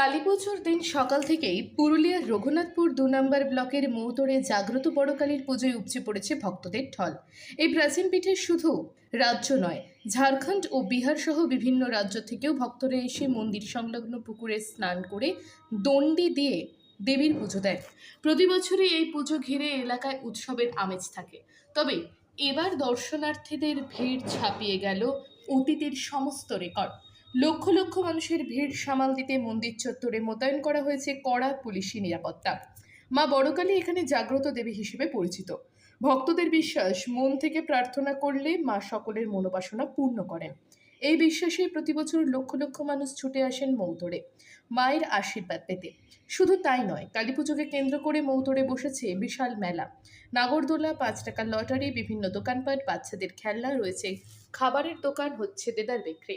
কালীপুজোর দিন সকাল থেকেই পুরুলিয়ার রঘুনাথপুর দু নম্বর ব্লকের মৌতরে জাগ্রত বড়কালীর পুজোয় উপচে পড়েছে ভক্তদের ঢল। এই প্রাচীন পীঠে শুধু রাজ্য নয়, ঝাড়খণ্ড ও বিহার সহ বিভিন্ন রাজ্য থেকেও ভক্তরা এসে মন্দির সংলগ্ন পুকুরে স্নান করে দণ্ডি দিয়ে দেবীর পুজো দেয় প্রতি বছরই এই পুজো ঘিরে এলাকায় উৎসবের আমেজ থাকে। তবে এবার দর্শনার্থীদের ভিড় ছাপিয়ে গেল অতীতের সমস্ত রেকর্ড। লক্ষ লক্ষ মানুষের ভিড় সামাল দিতে মন্দির চত্বরে মোতায়েন করা হয়েছে কড়া পুলিশি নিরাপত্তা। মা বড়কালী এখানে জাগ্রত দেবী হিসেবে পরিচিত। ভক্তদের বিশ্বাস, মন থেকে প্রার্থনা করলে মা সকলের মনোবাসনা পূর্ণ করেন। এই বিশ্বাসে প্রতি বছর লক্ষ লক্ষ মানুষ ছুটে আসেন মৌতরে, মায়ের আশীর্বাদ পেতে। শুধু তাই নয় কালী পুজোকে কেন্দ্র করে মৌতরে বসেছে বিশাল মেলা। নাগরদোলা পাঁচ টাকার লটারি, বিভিন্ন দোকানপাট, বাচ্চাদের খেলনা রয়েছে। খাবারের দোকান হচ্ছে দেদার বিক্রি।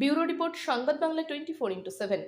Bureau report Sangbad Bangla twenty four into seven.